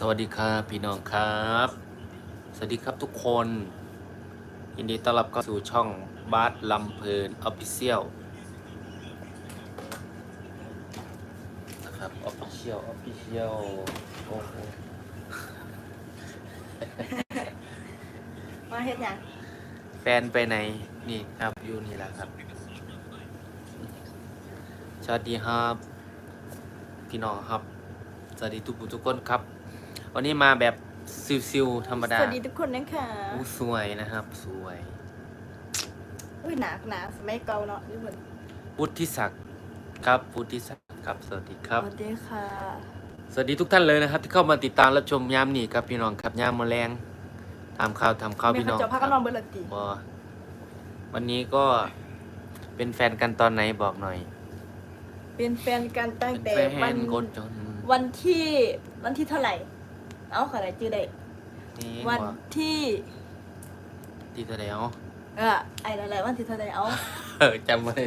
สวัสดีครับพี่น้องครับ สวัสดีครับทุกคน ยินดีต้อนรับเข้าสู่ช่องบาสลำเพลินออฟฟิเชียลนะครับออฟฟิเชียลออฟฟิเชียลโอ้โหมาเฮ็ดหยังแฟนไปไหน นี่ครับอยู่นี่แหละครับสวัสดีครับ พี่น้องครับ สวัสดีทุกผู้ทุกคนครับ วันนี้มาแบบซิวๆธรรมดาสวัสดีทุกคนนะคะอู้สวยนะครับ สวยอุ้ยหนาหนาสมัยเก่าเนาะทุกคนพุทธิศักดิ์ครับพุทธิศักดิ์ครับ สวัสดีครับ สวัสดีค่ะ สวัสดีทุกท่านเลยนะครับ ที่เข้ามาติดตามรับชมยามนี่ครับพี่น้องครับยามมะแรงตามข่าวทำข่าวแม่พี่น้องเขาเจะพักคกัรันนอนเบอร์ละตีบอวันนี้ก็เป็นแฟนกันตอนไหนบอกหน่อย เป็นแฟนกันตั้งเป็นแต่แฟวันนคนจนวันที่วันที่เท่าไหร่ เอ้าขออะไรจื้อได้ นี่วันบ่ที่ที่แสดงเออไอ้อะไรวันที่เท่าไหร่เอ้าเออจำไม่ได้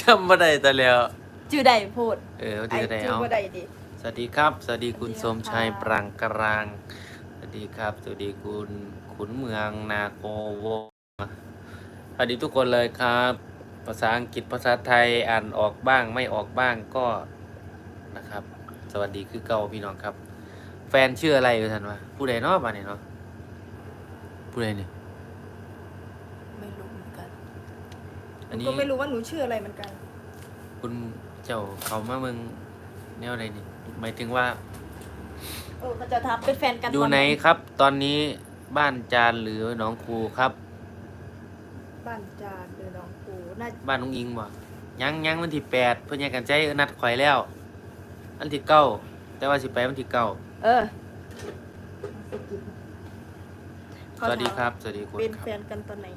จำไม่ได้แต่แล้ว จื้อได้พูดเออวันไอ้ที่แสดงจื้อเอา บ่ได้ดิ สวัสดีครับ สวัสดีคุณสสวัมสดีค่ะชายปรางกราง สวัสดีครับ สวัสดีคุณขุนเมืองนาโกโวสวัสดีทุกคนเลยครับ ภาษาอังกฤษภาษาไทยอ่านออกบ้างไม่ออกบ้างก็นะครับ สวัสดีคือเก่าพี่น้องครับ แฟนชื่ออะไรอยู่ท่านวะผู้ใดเนาะบ้านนี้เนาะผู้ใดเนี่ยไม่รู้เหมือนกันอันนี้ก็ไม่รู้ว่าหนูชื่ออะไรเหมือนกัน คุณเจ้าเขามาเมืองแนวใดนี่หมายถึงว่าเออเขาจะทับเป็นแฟนกันอยู่ตไหนครับ ตอนนี้บ้านจานหรือหนองครูครับบ้านจานหรือหน้องปูน่าบ้านนุงอิงบ่ยังยังวันที่แปดเพื่อนแยกกันใจนัดข่อยแล้ว วันที่เก้าแต่ว่าสิไปวันที่เก้าเออสวัสดีครับ สวัสดีคุณเป็นคแฟรับนกันตอนไหน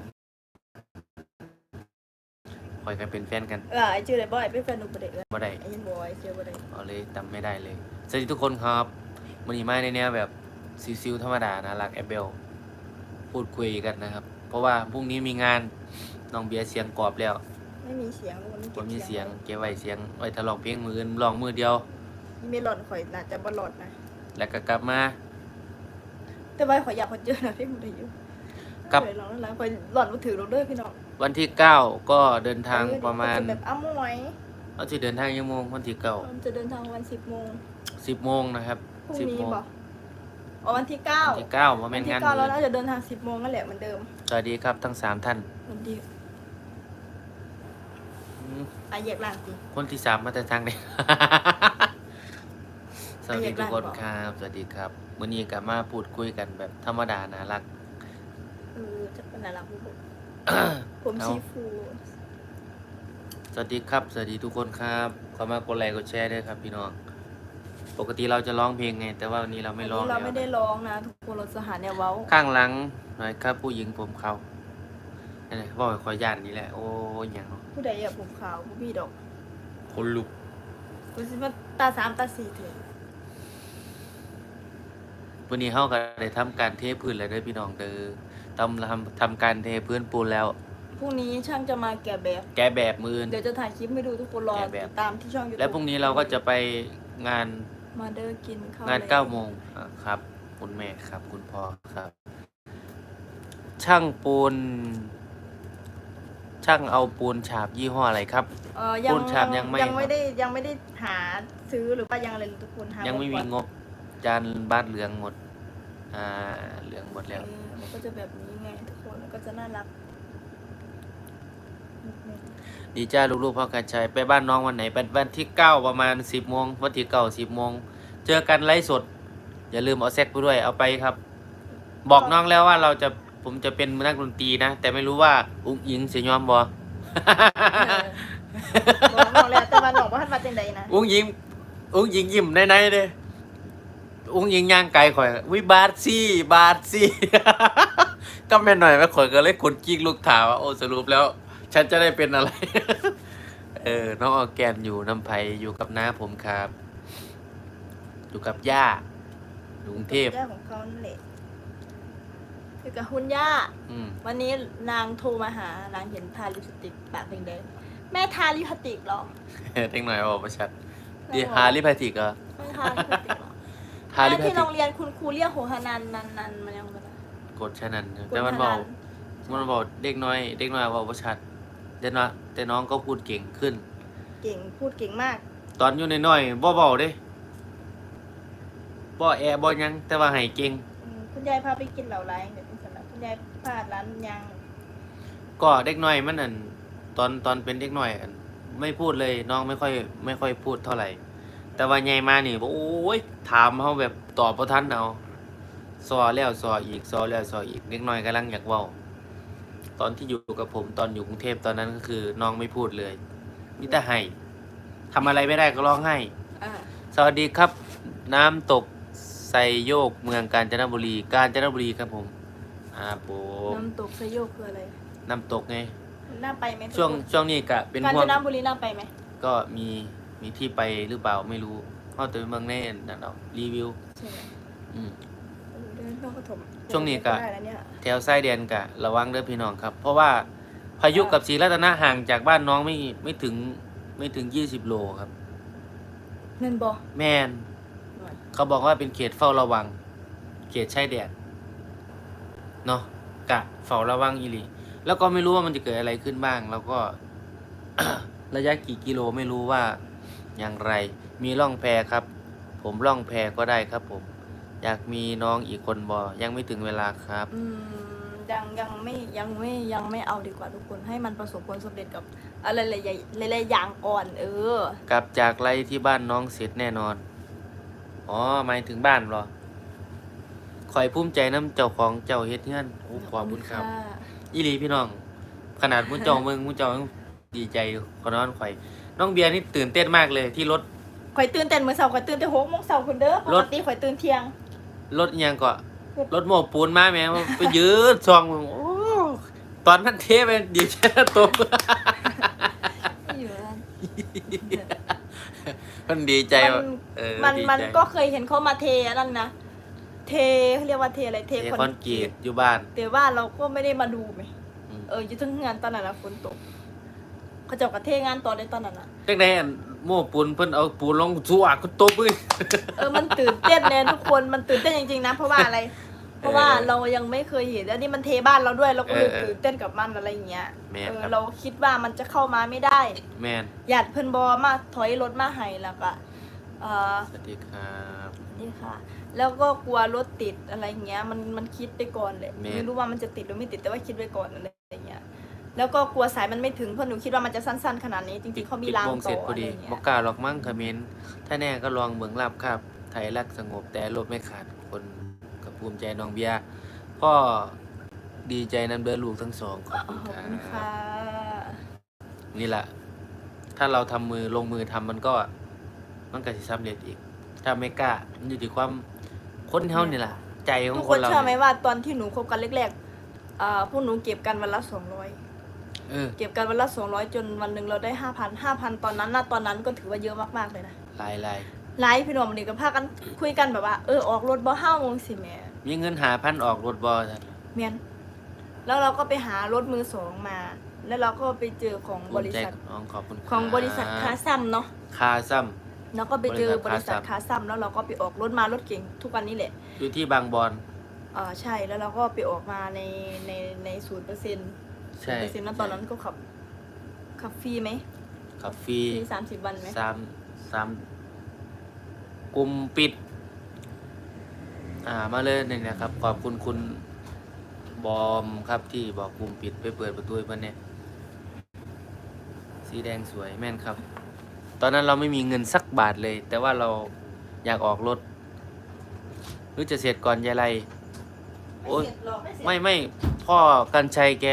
ข่อยกันเป็นแฟนกันเออไอชื่ออะไรบ่อยเป็นแฟนหนูประเดี๋ยวบ่ได้ไอ้ยันบอยชื่อประเดี๋ยวเอาเลยจำไม่ได้เลย สวัสดีทุกคนครับมันนี้มาในแนวแบบซิวๆธรรมดานะรักแอบเบลพูดคุยกันนะครับ เพราะว่าพรุ่งนี้มีงานน้องเบียร์เสียงกรอบแล้ว ไม่มีเสียงวันนี้ผมมีเสียงเก็บไว้เสียงไว้ถ้าลองเพลงมืออื่นลองมือเดียว นี่ไม่หล่อนข่อยน่าจะบ่หล่อนนะ แล้วก็กลับมา แต่ว่าข่อยอยากข่อยเจอนะพี่มันได้อยู่กับ ข่อยร้องแล้วข่อยหล่อนมาถือลงเด้อพี่น้องวันที่เก้าก็เดินทางเออประมาณเดี๋ยวเขจแบบอ้ำมวยเอาที่เดินทางยังโมงวันที่เก้ามันจะเดินทางวันสิบโมงสิบโมงนะครับพรุ่งสิบนี้โมงบอกอ๋อวันที่เก้าวันที่เก้าว่าวัแม่นที่งานเก้าแล้วอื่นน่าจะเดินทางสิบโมงนั่นแหละเหมือนเดิมสวัสดีครับทั้งสามท่านวันดีอืมอาเหยกล่างสิคนที่สามมาแต่ทางไหน สวัสดีทุกคนอยากได้บอกครับ สวัสดีครับวันนี้กลับมาพูดคุยกันแบบธรรมดาน่ารักเออจะเป็นอะไรล่ะผู้บุกผมเอาซีฟูสวัสดีครับ สวัสดีทุกคนครับเข้ามากดไลค์กดแชร์ด้วยครับ พี่น้อง ปกติเราจะร้องเพลงไง แต่ว่าวันนี้เราไม่ร้องวันนี้เราแล้วไม่ได้ร้องนะ ทุกคนเราจะหาแนวเว้า ข้างหลังหน่อยครับ ผู้หญิงผมเขาเนี่ยบอกให้ขอยย่านนี่แหละ โอ้ยอย่างเนาะผู้ใดอยากผมขาวผู้พี่ดอก คนลุกกูสิมาตาสามตาสี่เถอะ วันนี้เฮาก็ได้ทำการเทพื้นแล้วเด้อพี่น้องเด้อทำทำทำการเทพื้นปูนแล้ว พรุ่งนี้ช่างจะมาแกะแบบ แกะแบบมืออนเดี๋ยวจะถ่ายคลิปให้ดูทุกคนรอแกะแบบ ติดตามที่ช่องยูทูบแล้วพรุ่งนี้เราก็จะไปงานมาเดอร์กินข้าวงานแลเก้าโมงอะครับ คุณแม่ครับ คุณพ่อครับ ช่างปูน ช่างเอาปูนฉาบยี่ห้ออะไรครับ เออยังปูนฉาบยังไม่ยังไม่ได้ยังไม่ได้หาซื้อหรือว่ายังอะไรเลยทุกคนหายังไม่มีก่อนงบ จานบ้านเหลืองหมด อ่าเหลืองหมดแล้วเออมันก็จะแบบนี้ไงทุกคนมันก็จะน่ารักนิดนึงดีจ้าลูกๆพ่อกันชัยไปบ้านน้องวันไหนเป็นวันที่เก้าประมาณสิบโมงวันที่เก้าสิบโมงเจอกันไลฟ์สด อย่าลืมเอาแซกไปด้วยเอาไปครับ บอกน้องแล้วว่าเราจะผมจะเป็นนักดนตรีนะ แต่ไม่รู้ว่าอุ้งอิงเสียยอมบอเออบอกน้องแล้วแต่ว่าน้องว่าท่านมาจังใดนะอุ้งยิงอุ้งยิงยิ้มในในๆเด้ อุ้งยิงย่างไกลข่อยวิบาทซี่บาทซี่ ก็แม่นหน่อยแม่ข่อยก็เลยคนกิ้งลูกถามว่าโอ้สรุปแล้ว ฉันจะได้เป็นอะไร เออ น้องออร์แกนอยู่น้ำไผ่อยู่กับน้าผมครับ อยู่กับย่าอยู่กรุงเทพย่าของเขานั่นแหละอยู่กับคุณย่า อืมวันนี้นางโทรมาหานางเห็นทาลิปสติกปากแดงๆแม่ทาลิปสติกเหรอเด็กหน่อยบอกประชัดดีฮาริพาติกเหรอแม่ทาลิปสติกเหรอ ฮาลิแล้วพาที่ติโรงเรียนคุณครูเรียกโหฮานันนันนันมันยังไงนะกดแค่นั้นแต่มันบอกมันบอกเด็กน้อย เด็กน้อยเว่าบ่ชัดแต่น้อยแต่น้องก็พูดเก่งขึ้น เก่งพูดเก่งมากตอนอยู่น้อยๆบ่เบาเด้บ่แอะบ่หยังแต่ว่าให้เก่ง อืมคุณยายพาไปกินเหล่าไรเดี๋ยวเป็นสำหรับคุณยายพาร้านยังก็เด็กน้อยมันอันตอนตอนเป็นเด็กน้อยอันไม่พูดเลยน้องไม่ค่อยไม่ค่อยพูดเท่าไหร่ แต่ว่าใหญ่มานี่โอ้ยถามเขาแบบตอบบ่ทันเอาซอแล้วซออีกซอแล้วซออีกเด็กน้อยกำลังอยากเว้าตอนที่อยู่กับผมตอนอยู่กรุงเทพตอนนั้นก็คือน้องไม่พูดเลยมีแต่ให้ทำอะไรไม่ได้ก็ร้องไห้อ่าสวัสดีครับ น้ำตกไซโยกเมืองกาญจนบุรี กาญจนบุรีครับผมอ่าผมน้ำตกสยโยกคืออะไรน้ำตกไงน่าไปไหมช่วงช่วงนี้กะเป็นกาญห่วจงนบุรีน่าไปไหมก็มี มีที่ไปหรือเปล่าไม่รู้เขาแต่เมืองแน่นั่นเอารีวิว ใช่ไหมอืมเออเดินเข้าปฐมช่วงนี้ก็ ได้แล้วเนี่ยแถวไส้เดียนกะ ระวังเด้อพี่น้องครับ เพราะว่าพายุกับศรีรัตนะห่างจากบ้านน้องไม่ไม่ถึงไม่ถึงยี่สิบโลครับ เงินบอแมน เขาบอกว่าเป็นเขตเฝ้าระวัง เขตชายแดนเนาะกะเฝ้าระวังอีหลีแล้วก็ไม่รู้ว่ามันจะเกิดอะไรขึ้นบ้าง แล้วก็ ระยะกี่กิโลไม่รู้ว่า อย่างไร มีร่องแพครับ ผมร่องแพก็ได้ครับผม อยากมีน้องอีกคนบอยังไม่ถึงเวลาครับ อืมยังยังไม่ยังไม่ยังไม่เอาดีกว่าทุกคนให้มันประสบผลสำเร็จกับอะไรหลายๆหลายๆอย่างก่อนเออ กลับจากไรที่บ้านน้องเสร็จแน่นอน อ๋อหมายถึงบ้านเหรอคอยภูมิใจน้ำเจ้าของเจ้าเฮ็ดเงื่อนโอ้ขอบคุณครับ อีหลีพี่น้อง ขนาดมุ้เจ้าเมืองมุ้เจ้ายังดีใจอยู่ขอนอนข่อย น้องเบียร์นี่ตื่นเต้นมากเลยที่รถ ข่อยตื่นเต้นเมื่อเช้าข่อยตื่นแต่หกโมงเช้าคุณเด้อปรกถ ติข่อยตื่นเที่ยง รถอิหยังก็รถโม้ปูนมาแม่ไปยืดซองมึงโอ้ตอนนั้นเทไปดีแค่ตัวอยู่นั่น มันดีใจมัว่ะนเออมันดีมันใจก็เคยเห็นเขามาเทนั่นนะเทเขาเรียกว่าเทอะไรเทเทคอนกรีตอยู่บ้าน แต่ว่าเราก็ไม่ได้มาดูไหมอืม เอออยู่ทั้งงานตอนนั้นนะฝนตก เขาเจะกระเทงานตอนในตอนนั้นนะจังได๋อันโม้ปูนเพิ่นเอาปูนลงชั่วก็ตบมือเออมันตื่นเต้นเลยทุกคนมันตื่นเต้นจริงๆนะเพราะว่าอะไร เพราะว่าเออเรายังไม่เคยเห็นแล้วนี่มันเทบ้านเราด้วยเราก็เลยเออเออตื่นเต้นกับมันอะไรอย่างเงี้ยแม่นเออครับ เราคิดว่ามันจะเข้ามาไม่ได้แม่นหยาดเพิ่นบอมาถอยรถมาให้แล้วก็เออสวัสดีครับ นี่ค่ะ แล้วก็กลัวรถติดอะไรเงี้ย มันมันคิดไปก่อนเลยแม่น ไม่รู้ว่ามันจะติดหรือไม่ติดแต่ว่าคิดไว้ก่อนอะไรอย่างเงี้ย แล้วก็กลัวสายมันไม่ถึงเพราะหนูคิดว่ามันจะสั้น ๆ ขนาดนี้จริงๆเขามีรางปิดวงเสต่ร็จอพออะไรดีอย่างเงี้ยบอกกล้าหรอกมั้งคอมเมนต์ถ้าแน่ก็ลองเมืองลับครับไทยรักสงบแต่ลบไม่ขาดคนกับภูมิใจน้องเบียร์ก็ดีใจนำเดือลูกทั้งสองขอบขคุอบณครัคุณค่ะบนี่แหละ ถ้าเราทำมือลงมือทำมันก็ มันก็สิสำเร็จอีก ถ้าไม่กล้า มันอยู่ที่ความคนเฮานี่แหละ ใจของทุกคคนนเราเชื่อไหมเนี่ยว่าตอนที่หนูคบกันแรกๆอ่าพวกหนูเก็บกันวันละสองร้อย เออ เก็บกันวันละสองร้อยจนวันหนึ่งเราได้ห้าพันห้าพันตอนนั้นนะตอนนั้นก็ถือว่าเยอะมากๆเลยนะลายลายไลฟ์พี่หนุ่มนี่ก็พากันคุยกันแบบว่าเออออกรถบ่ห้าวงสิแหม่มีเงินหาพันออกรถบอสเมียนแล้วเราก็ไปหารถมือสองมา แล้วเราก็ไปเจอของภูบมิริใจษัทกับน้องขอบคุณของบริษัทคาซัมเนาะคาซ้แล้วก็ไปเจอบริริษัษัททคาคาซัมแล้วเราก็ไปออกรถมารถเก่งทุกวันนี้แหละำอยู่ที่บางบอนอ่าใช่แล้วเราก็ไปออกมาในในในศูนย์เปอร์เซ็นต์ ใช่เปอร์เซ็นต์แล้วตอนนั้นก็ขับ ขับฟรีไหมขับฟรีฟรีสามสิบวันไหมสามสามกลุ่มปิด อ่ามาเลยนี่นะครับ ขอบคุณคุณบอมครับที่บอกกลุ่มปิดไปเปิดประตูให้เพื่อนเนี่ยสีแดงสวยแม่นครับ ตอนนั้นเราไม่มีเงินสักบาทเลย แต่ว่าเราอยากออกรถหรือจะเสร็จก่อนยายไรโอ๊ยเสร็จหรอกไม่เสร็จไม่ไม่พ่อกันชัยแก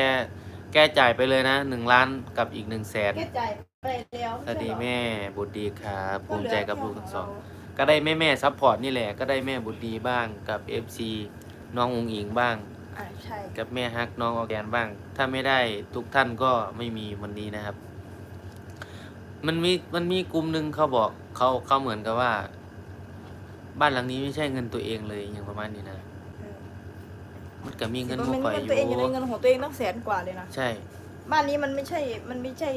แกจ่ายไปเลยนะหนึ่งล้านกับอีกหนึ่งแสนแค่จ่ายไปแล้วสวัสดีใช่เหรอแม่บุตรดีครับก็ภูเหมิลืใจกับลูกแค่ทั้งสองขเราก็ได้แม่แม่ซัพพอร์ตนี่แหละก็ได้แม่บุตรดีบ้างกับ FC น้ององอิงบ้างอ่าใช่กับแม่ฮักน้องออร์แกนบ้าง ถ้าไม่ได้ทุกท่านก็ไม่มีวันนี้นะครับ มันมีมันมีกลุ่มหนึ่งเขาบอกเขาเขาเหมือนกับว่า บ้านหลังนี้ไม่ใช่เงินตัวเองเลยอย่างประมาณนี้นะเออ มันก็มีเงินของตัวเองอยู่ในเงินของตัวเองตั้งแสนกว่าเลยนะใช่ บ้านนี้มันไม่ใช่ มันไม่ใช่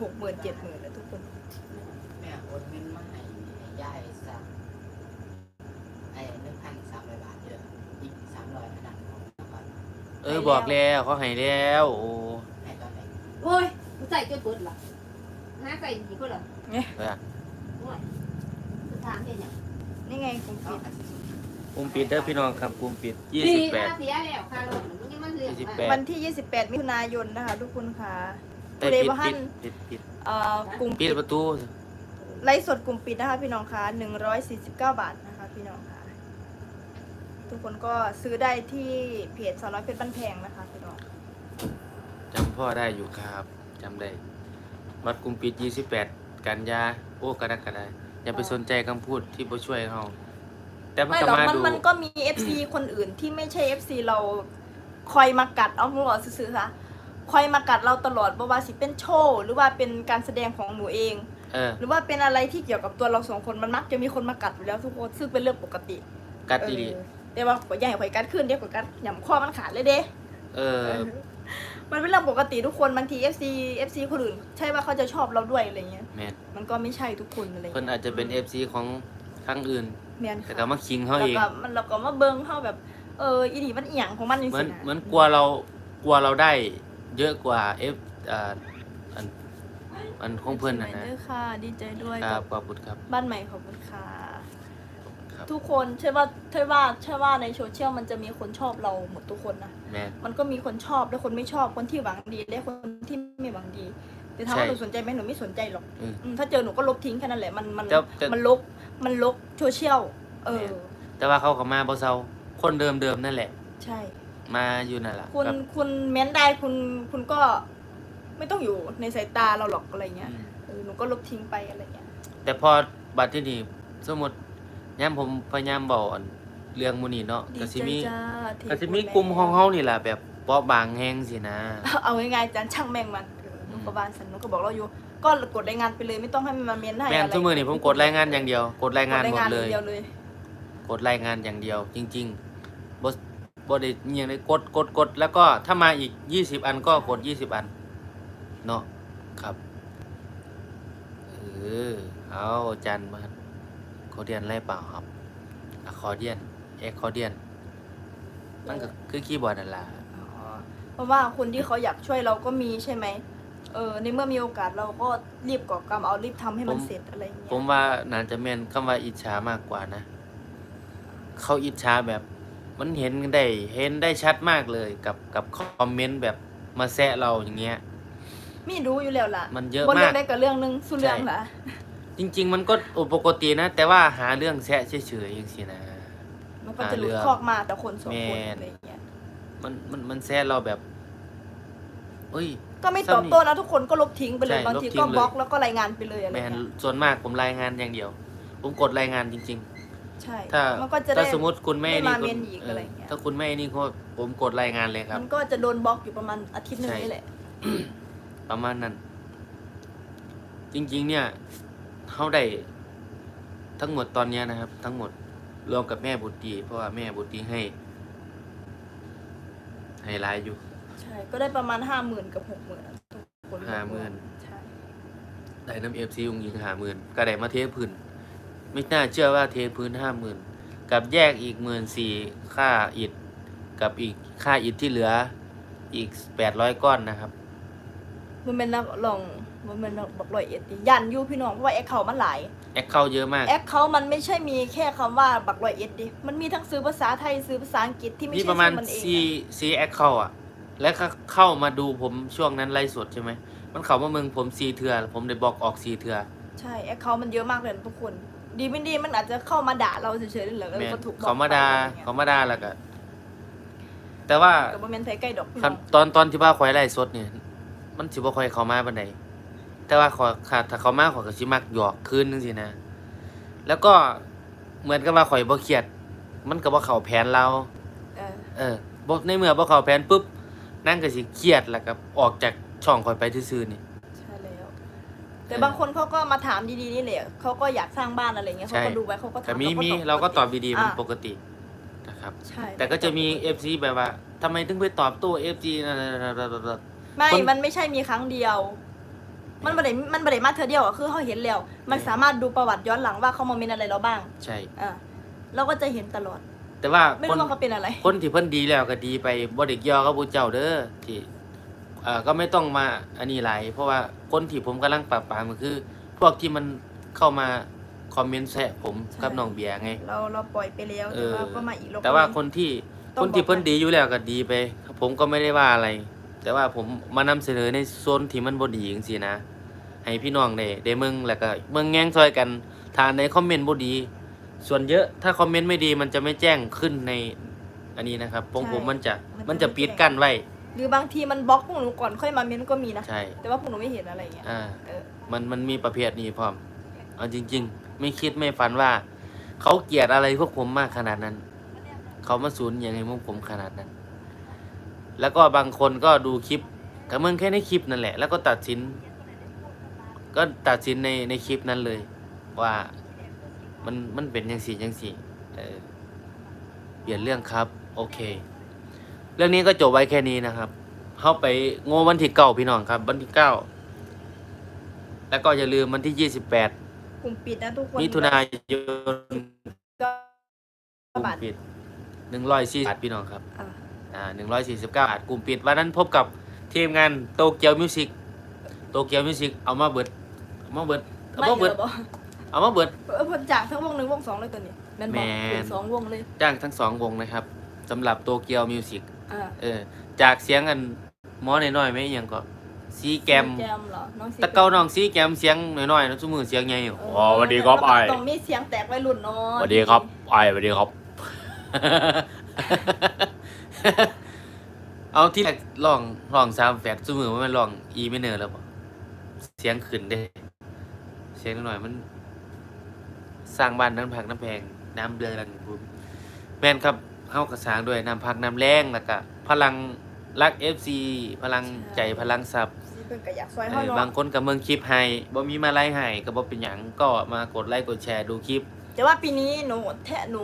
หกหมื่นเจ็ดหมื่นนะทุกคน แม่โอนเงินมาให้ยายสักไอ้หนึ่งพันสามร้อยบาทเยอะอีกสามร้อยขนาดของนครเออบอกแล้วเขาให้แล้วโอ้ยใส่จนเบิดเหรอน้าใส่หนีก็เหรอเนี่ยโอ้ยกูถามเพียย่นี่ไงของผิด ลุ่มปิดเด้อพี่น้องครับกลุ่มปิดดี28นะเสียแล้วค่ารถมึงยังมาเสียยี่สิบมาแปดวันที่ 28 มิถุนายนนะคะ ทุกคนค่ะเอ้ยตัวเลปิดว่าปิหัดนปิดปิดเอ่อกลุ่มปิปิดดประตู ไลฟ์สดกลุ่มปิดนะคะ พี่น้องคะ149 บาทนะคะ พี่น้องค่ะ ทุกคนก็ซื้อได้ที่เพจสาวน้อยเพชรบ้านแพงนะคะพี่น้อง จำพ่อได้อยู่ครับจำได้บัตรกลุ่มปิด28 กันยาโอ้กระดักกระไดอย่าไปสนใจคำพูดที่บ่ช่วยเขา แต่มันไม่ก็หรอกมามันดู มันก็มี FC คนอื่นที่ไม่ใช่ FC เราคอยมากัดเอาหัวซื้อๆซะคอยมากัดเราตลอดบ่ว่าสิเป็นโชว์ หรือว่าเป็นการแสดงของหนูเอง เออ หรือว่าเป็นอะไรที่เกี่ยวกับตัวเราสองคนมันมักจะมีคนมากัดอยู่แล้วทุกคนซึ่งเป็นเรื่องปกติกัดเอดีอแต่ว่าข่อยใหญ่ข่อยกัดขึ้นเดี๋ยวข่อยกัดหย่ำข้อมันขาดเลยเด้ เออ มันเป็นเรื่องปกติทุกคนบางที FC FC คนอื่น ใช่ว่าเขาจะชอบเราด้วยอะไรเงี้ย แม่นมันก็ไม่ใช่ทุกคนอะไรเพิ่นเงี้ยอาจจะเป็น FC ของครั้งอื่น แมนแต่ค่ะก็มาคิงเขาแล้วเอง ก็มันเราก็มาเบิ้งเขาแบบ เอออีนี่มันเอียงของมันจริเหมือนงๆนะเหมือนกลัวเรากลัวเราได้เยอะกว่า F อ่าอันอันของเพิ่นน่ะดีใจนะด้วยค่ะ ดีใจด้วยครักับบขอบคุณครับบ้านใหม่ขอบคุณค่ะครับทุกคนใช่ว่าใช่ว่าใช่ว่าในโซเชียลมันจะมีคนชอบเราหมดทุกคนนะ แม่นมันก็มีคนชอบและคนไม่ชอบคนที่หวังดีและคนที่ไม่หวังดี แต่ถามว่าใช่หนูสนใจไหมหนูไม่สนใจหรอกอืมอืมถ้าเจอหนูก็ลบทิ้งแค่นั้นแหละมันมันแต่แต่ มันลบมันลบโซเชียลเออ แต่ว่าเขาก็มาบ่เซาคนเดิมๆนั่นแหละ ใช่ มาอยู่นั่นแหละคุณแบบคุณเม้นได้คุณคุณก็ไม่ต้องอยู่ในสายตาเราหรอกอะไรเงี้ยอืมเออหนูก็ลบทิ้งไปอะไรเงี้ย แต่พอบัดที่นี่สมมุติยามผมพยายามบอกอันเรื่องหมื้นี้เนาะดีก็ใจสิมีจ้าเทก็สิมีพูดกลุ่มของแล้วเฮานี่ล่ะแบบเปราะบางแฮงสินะ เอาง่ายๆจานช่างแม่งมันเออหนู ก็บ้านสันหนูก็บอกเราอยู่ ก็กดรายงานไปเลยไม่ต้องให้มันมาเม้นให้แม่นอะไรทุกมื้อนี่ผมกดรายงานอย่างเดียว กดรายงานกดหมดเลยเดียวเลยกดรายงานอย่างเดียว จริงๆบ่บ่ได้เงียงเลยกดกดกดแล้วก็ถ้ามาอีก 20 อันก็กด 20 อันเนาะครับเออเอาจันมาคอเดียนไล่เปล่าครับอะคอเดียนเอ็กคอเดียนมันก็คือคีย์บอร์ดนั่นล่ะอ๋อเพราะว่าคนที่เขาอยากช่วยเราก็มีใช่ไหม เออในเมื่อมีโอกาสเราก็รีบก่อกรรมเอารีบทำให้มันผม เสร็จอะไรเงี้ยผมว่าน่าจะแม่นคำว่าอิจฉามากกว่านะ เขาอิจฉาแบบ มันเห็นได้เห็นได้ชัดมากเลยกับกับคอมเมนต์แบบมาแซะเราอย่างเงี้ยมีรู้อยู่แล้วล่ะมันเยอะบนเรื่มาอก งได้กับเรื่องหนึงสู้เรื่องใช่ล่ะจริง ๆ มันก็ปกตินะ แต่ว่าหาเรื่องแซะเฉยๆอย่างสินะ มันก็จะหลุดหาเรื่องคอกมาแต่คนสองคนแม่น อะไรเงี้ยมันมันมันแซะเราแบบเอ้ย ก็ไม่ตอบโต้นะทุกคนก็ลบทิ้งไปเลยใช่บางทีลบทิ้ก็งเลย บล็อกแล้วก็รายงานไปเลยอะไรแมนเงี้ยส่วนมากผมรายงานอย่างเดียว ผมกดรายงานจริง ใช่ๆ ถ้ามันก็จะถ้าได้สมมติคุณแม่ไม่นี่มาคุณเมนอีกเอออะไรเงี้ย ถ้าคุณแม่นี่ก็ผมกดรายงานเลยครับ มันก็จะโดนบล็อกอยู่ประมาณอาทิตย์หนึงใช่ นี่แหละ ประมาณนั้น จริง ๆ เนี่ยเขาได้ทั้งหมดตอนเนี้ยนะครับ ทั้งหมดรวมกับแม่บุตรีเพราะว่าแม่บุตรีให้ ให้รายอยู่ ใช่ก็ได้ประมาณห้าหมื่นกับหกหมื่นทุกคนห้าหมื่นใช่ได้น้ำเอฟซีองยิงหาหมื่นก็ได้มาเทพื้นไม่น่าเชื่อว่าเทพื้นห้าหมื่นกับแยกอีกหมื่นสี่ค่าอิฐกับอีกค่าอิฐที่เหลืออีกแปดร้อยก้อนนะครับมันเป็นนักลองมันเป็นนักบอกรอยเอ็ดดิยันอยูพี่น้องเพราะว่าแอคเขามันหลายแอคเข้าเยอะมากแอคเขามันไม่ใช่มีแค่คำว่าบักรอยเอ็ดดิมันมีทั้งซื้อภาษาไทยซื้อภาษาอังกฤษที่ไม่มีใช่ประมาณชื่อมันเองซีอะซีแอคเข้าอะ แล้วก็เข้ามาดูผมช่วงนั้นไลฟ์สดใช่ไหม มันเขามาเมืองผมซีเถื่อผมได้บอกออกซีเถื่อใช่แอคเขามันเยอะมากเลยนะทุกคน ดีไม่ดีมันอาจจะเข้ามาด่าเราเฉยๆหรือแม่นก็ถูกบล็อกเขามาดาไปอะไรเงี้ยเขามาดาแล้วก็แต่ว่ากับโมเมนต์ไทยใกล้ดอกพี่คัน้นองตอนตอนที่ว่าคอยไล่สดเนี่ย มันสิบ่ค่อยเข้ามาปานใดแต่ว่าขอค่ะถ้าเขามาขอยก็สิมักหยอกคืนนึงสินะ แล้วก็เหมือนกับว่าข่อยบ่เครียด มันก็บ่เข้าแผนเรา เออ เออบ่ในเมื่อบ่เข้าแผนปุ๊บ นั่นก็สิเครียดแล้วก็ออกจากช่องข่อยไปซื่อๆนี่ ใช่แล้ว แต่บางคนเขาก็มาถามดีๆนี่แหละเขาก็อยากสร้างบ้านอะไรเงี้ยใช่ เขาก็ดูไว้เขาก็ถามแต่มีก็มีตอบเราก็ตอบดีๆมันอะปกตินะครับ ใช่แต่ก็จะมี FC แบบว่าทำไมถึงไปตอบโต้ FC นั่นๆๆไม่คน มันไม่ใช่มีครั้งเดียว มันไม่ได้มันไม่ได้มาเธอเดียวอะคือเขาเห็นแล้ว มันสามารถดูประวัติย้อนหลังว่าเขามาเมนอะไรเราบ้างๆใช่ อ่าเราก็จะเห็นตลอด แต่ว่าไม่คนรู้ว่าเขาเป็นอะไร คนที่เพิ่นดีแล้วก็ดีไปบ่ได้เกี่ยวกับผู้เจ้าเด้อที่เอ่อก็ไม่ต้องมาอันนี้หลายเพราะว่าคนที่ผมกำลังปราบปรามก็คือ พวกที่มันเข้ามาคอมเมนต์แซะผมใช่ กับน้องเบียร์ไง เราเราปล่อยไปแล้วเอแต่อว่าก็มาอีกรอบแต่ว่าหงคนที่ต้องคนที่บอกเพิ่นว่าดีอยู่แล้วก็ดีไป ผมก็ไม่ได้ว่าอะไร แต่ว่าผมมานำเสนอในโซนที่มันบ่ดีจังซี่นะ ให้พี่น้องได้ได้เมืองแล้วก็เมืองแง่งซอยกันถ้าในคอมเมนต์บ่ดี ส่วนเยอะถ้าคอมเมนต์ไม่ดีมันจะไม่แจ้งขึ้นในอันนี้นะครับผมผมมันจะมันจะปิดกั้นไว้ หรือบางทีมันบล็อกพวกหนูก่อนค่อยมาเม้นก็มีนะ ใช่ แต่ว่าพวกหนูไม่เห็นอะไรเงี้ย อ่า เออ มันมันมีประเภทนี้พร้อม เอาจริง ๆ ไม่คิดไม่ฝันว่า เขาเกลียดอะไรพวกผมมากขนาดนั้น เขามาสูญอย่างไงพวกผมขนาดนั้น แล้วก็บางคนก็ดูคลิปกับมึงแค่ในคลิปนั่นแหละ แล้วก็ตัดสิน ก็ตัดสินในในคลิปนั้นเลย ว่า มันมันเป็นยังสี่ยังสี่เออเปลี่ยนเรื่องครับ โอเค เรื่องนี้ก็จบไว้แค่นี้นะครับเข้าไปโง่วันที่เก้าพี่น้องครับวันที่เก้าแล้วก็อย่าลืมวันที่ยี่สิบแปดกลุ่มปิดนะทุกคนมิถุนายนก็กลุ่มบาทปิดหนึ่งร้อยสี่บาทพี่น้องครับอะอ่าหนึ่งร้อยสี่สิบเก้าบาทกลุ่มปิดวันนั้นพบกับทีมงานโตเกียวมิวสิกโตเกียวมิวสิกเอามาเบิดเอามาเบิดเอาไม่มาเหเบิรดอบอก เอามาเบิด เออผลจากทั้งวงหนึ่งวงสองเลยตัวนี้แมนบอกแม่นเป็นสองวงเลยจ้างทั้งสองวงนะครับสำหรับโตเกียวมิวสิกอ่าเออจากเสียงกันหมอน้อยๆไหมอิหยังก็ซีแกมแกมเหรอน้องซีตะเกาน้องซีแกมเสียงน้อยๆนะทุกมือเสียงใหญ่เออ๋อสวัสดีครับไอ้ ต้องมีเสียงแตกวัยรุ่นเนาะสวัสดีครับไอ้สวัสดีครับ เอาที่แรกลองลองซามแฟดซุมือว่ามันลองอีไม่เนอร์แล้วบ่เสียงขึ้นเด้ เสียงหน่อยมัน สร้างบ้านน้ำผักน้ำแพงน้ำเดือดรังภูมิแม่นครับเฮากระสร้างด้วยน้ำพักน้ำแรงแล้วก็พลังรัก FC พลังใจพลังทรัพย์ซีเพิ่นก็อยากซอยเอเฮาอเนาะบางคนกับเมืองคลิปให้บ่มีมาไลค์ให้ก็บ่เป็นหยังก็มากดไลค์กดแชร์ดูคลิป แต่ว่าปีนี้หนูแทะหนู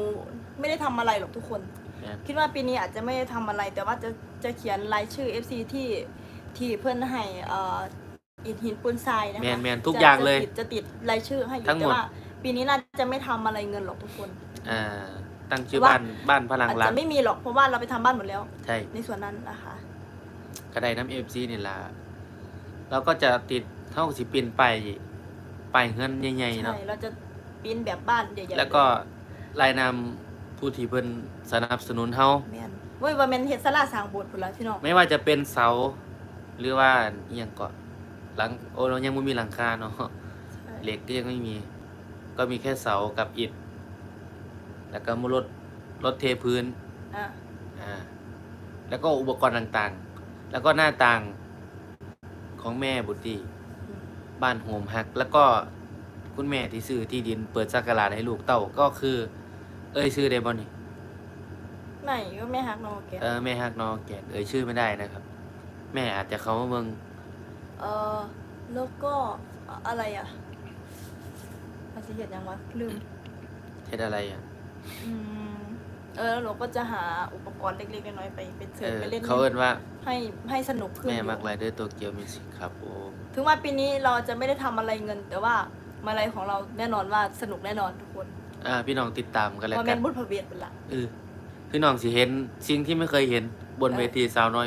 ไม่ได้ทำอะไรหรอกทุกคนนะคิดว่าปีนี้อาจจะไม่ได้ทำอะไร แต่ว่าจะจะเขียนรายชื่อ FC ที่ที่เพื่อนให้เอ่ออิฐหินปูนทรายนะคะแมนแมนทุกจะอย่างเลยจะติดจะติดรายชื่อให้อยู่ทั้งหมแต่ด ว่า ปีนี้น่าจะไม่ทำอะไรเงินหรอกทุกคน อ่า ตั้งชื่อว่าบ้านบ้านพลังอาจรัจะกไม่มีหรอกเพราะว่าเราไปทำบ้านหมดแล้ว ใช่ ในส่วนนั้นนะคะ กระไดน้ำเอฟซีนี่ล่ะเราก็จะติดเท่าสิปีนไปไปเงินใหญ่ๆเนาะใช่เราจะปีนแบบบ้านใหญ่ๆแล้วก็รายนามผู้ที่เพิ่นสนับสนุนเฮาแมนเว้ยว่าแมนเฮ็ดสลาสร้างโบสถ์พุ่นละพี่น้องไม่ว่าจะเป็นเสาหรือว่าอหยังก็หลังโอ้เรายังไม่มีหลังคาเนาะใช่เหล็กก็ยังไม่มี ก็มีแค่เสากับอิฐ แล้วก็มุรถรถเทพื้นอะอ่าแล้วก็อุปกรณ์ต่างๆ แล้วก็หน้าต่างของแม่บุตรีอืมบ้านโฮมฮัก แล้วก็คุณแม่ที่ซื้อที่ดินเปิดสักการะให้ลูกเต้าก็คือ เอ้ยชื่อได้บ่นี่ไม่ก็แม่ฮักน้องแกเออแม่ฮักนอแกนเอ้ยชื่อไม่ได้นะครับ แม่อาจจะเขามาเมืองเออแล้วก็อะไรอะ ภาษีเห็ดยังวะลืมเฮ็ดอะไรอะอืมเออแล้วหนูก็จะหาอุปกรณ์เล็กๆน้อยๆไปเป็นเสิเอร์ฟอไปเล่นเขาเอิ้นว่าให้ให้สนุกขึ้นแม่อยู่มักไรเดอร์โตเกียวมิวสิกครับผมถึงว่าปีนี้เราจะไม่ได้ทำอะไรเงิน แต่ว่ามาลัยของเราแน่นอนว่าสนุกแน่นอนทุกคนอ่าพี่น้องติดตามกันแล้วว่ากัแม่นนบุญพระเวทเป็นหลัก เออพี่น้องสิเห็นสิ่งที่ไม่เคยเห็นบนเออเวทีสาวน้อย